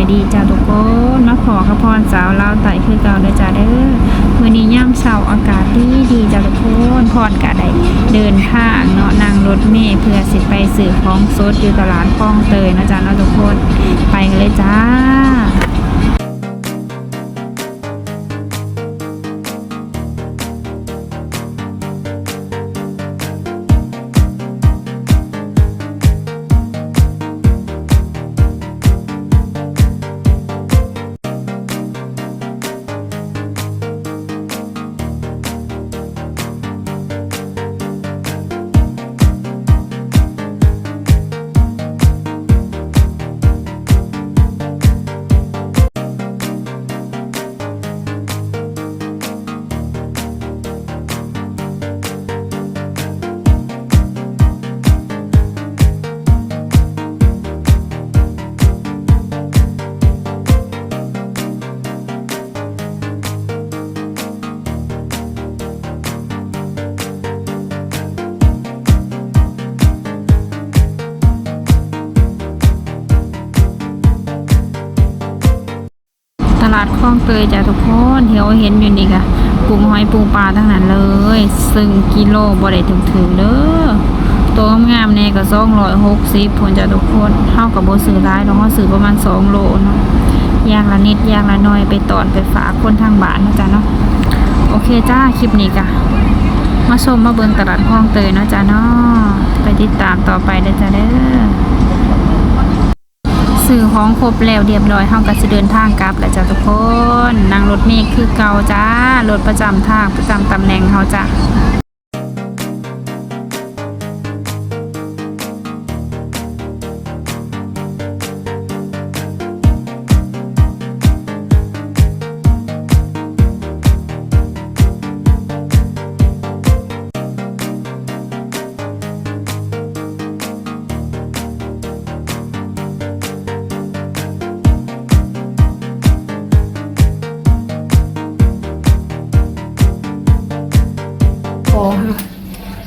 ายดีจ้าทุกคนนะขอกระพรสาวลาวไต่คือเก่าเด้จ้าเด้อมื่อนี้ย่ำเช้าอากาศดีดีจ้าทุกคนพรกะได้เดินทางเนาะนั่งรถเมล์เพื่อสิไปสื่อของสดอยู่ตลาดคลองเตยนะจ้าเนาะทุกคน ไปกันเลยจ้า ลาดคลองเตยจ้ะทุกคนเที่เราเห็นอยู่นี่ค่ะปูหอยปูปลาทั้งนั้นเลย ซึ่งกิโลบ่ได้ถึงถึงเด้อตัวงามแน่ก็260พุ่นจ้ะทุกคนเท่ากับโบ่ซื้อหลายเนาะเราซื้อประมาณ2โลเนาะยางละนิดยางละหน้อยไปตอนไปฝากคนทางบ้านนะจ้ะเนาะโอเคจ้าคลิปนี้ก็มาชมมาเบิ่งตลาดคลองเตยเนาะจ้ะเนาะไปติดตามต่อไปเด้อจ้ะเด้อ สื่อของครบแล้วเรียบร้อยเฮาก็สิเดินทางกลับแล้วจ้ะทุกคนนั่งรถเมล์คือเก่าจ้ารถประจำทางประจำตำแหน่งเฮาจ้ะ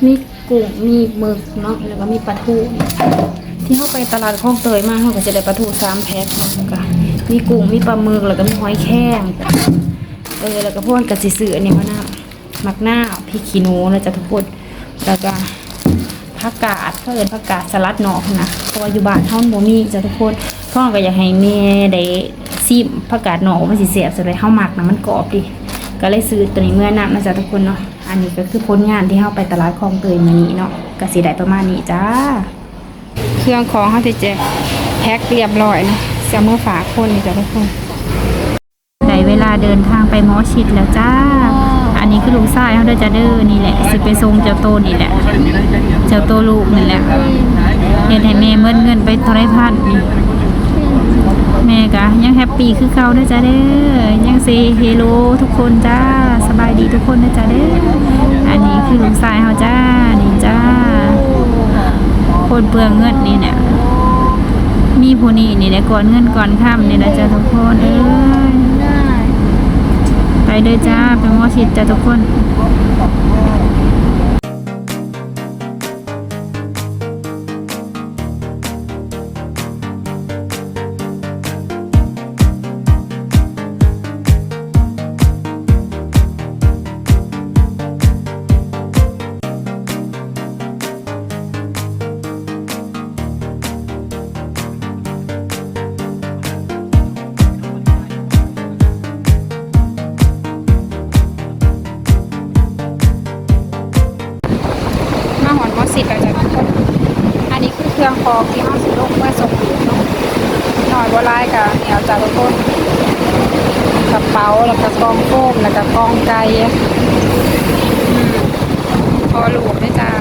มีกุ้งมีหมึกเนาะแล้วก็มีปลาทูที่เข้าไปตลาดคลองเตยมาเขาก็จะได้ปลาทูสามแพ็คเนาะก็มีกุ้งมีปลาหมึกแล้วก็มีหอยแครงเออแล้วก็พวกกระสืออันนี้มาหน้ามักหน้าพริกขี้หนูนะจ๊ะทุกคนแล้วก็ผักกาดเขาเอิ้นผักกาดสลัดหนอกนะเพราะว่าอยู่บ้านเฮาบ่มีจ้ะทุกคนพ่อก็อยากให้แม่ได้ซิมผักกาดหนอกว่ามันสิแซ่บจังได๋เฮาหมักนะมันกรอบดิก็เลยซื้อตัวนี้เมื่อนำนะจ๊ะทุกคนเนาะ อันนี้ก็คือผลงานที่เข้าไปตลาดคลองเตยมานี้เนาะก็สีได้ประมาณนี้จ้า เครื่องของเขาจะแจกแพ็คเรียบร้อยนะเสียมือฝาคนนี่จ้ะทุกคนได้เวลาเดินทางไปมอชิดแล้วจ้า อันนี้คือลูกชายเขาเด้อจ้าเด้อนี่แหละสิไปส่งเจ้าโตนี่แหละ เจ้าโตลูกนี่แหละเห็นให้แม่เมื่อเงินไปเท่าไรพันนี่ ฮปปี้คือเก่าเด้อจ้าเด้อยังเซเฮโลทุกคนจ้าสบายดีทุกคนเด้อจ้าเด้ออันนี้คือลุงทรายเฮาจ้านี่จ้าคนเปลืองเงินนี่เนี่ยมีผู้นี้นี่แหละก่อนเงินก่อนค่ำนี่นะจ้าทุกคนเอ้ยไปเด้อจ้าไปมอชิดจ้าทุกคน รื่องคอที่ห้องสิลงเมื่อส่งลูกเนาะหน่อยบัวลายกับเหนียวจ้ะทุกคนกระเป๋าแล้วก็กองโฟมแล้วก็กองไก่อืมพอลูกไหมจ้า